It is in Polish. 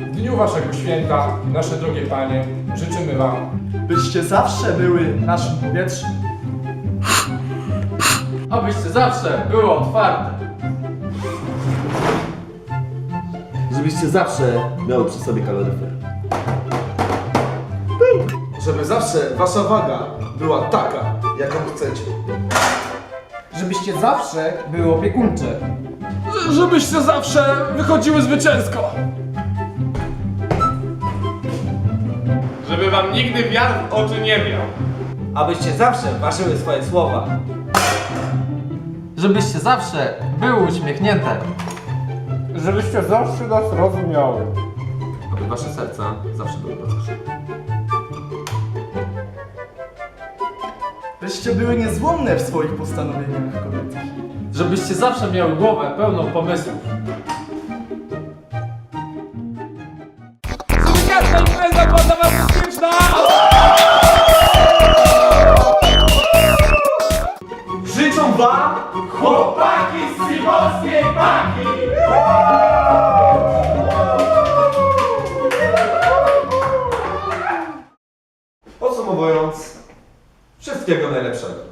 W dniu Waszego święta, nasze drogie Panie, życzymy Wam Byście zawsze były naszym powietrzem. Abyście zawsze było otwarte. Żebyście zawsze miały przy sobie kaloryfer. Żeby zawsze wasza waga była taka, jaką chcecie. Żebyście zawsze były opiekuńcze. Żebyście zawsze wychodziły zwycięsko! Żeby wam nigdy wiatr w oczy nie miał. Abyście zawsze ważyły swoje słowa. Żebyście zawsze były uśmiechnięte. Żebyście zawsze nas rozumiały. Aby wasze serca zawsze były prostsze. Byście były niezłomne w swoich postanowieniach kobiety. Żebyście zawsze miały głowę pełną pomysłów. Bezpieczna! Życzą wam Chłopaki z Sikorskiej Paki! Podsumowując, wszystkiego najlepszego.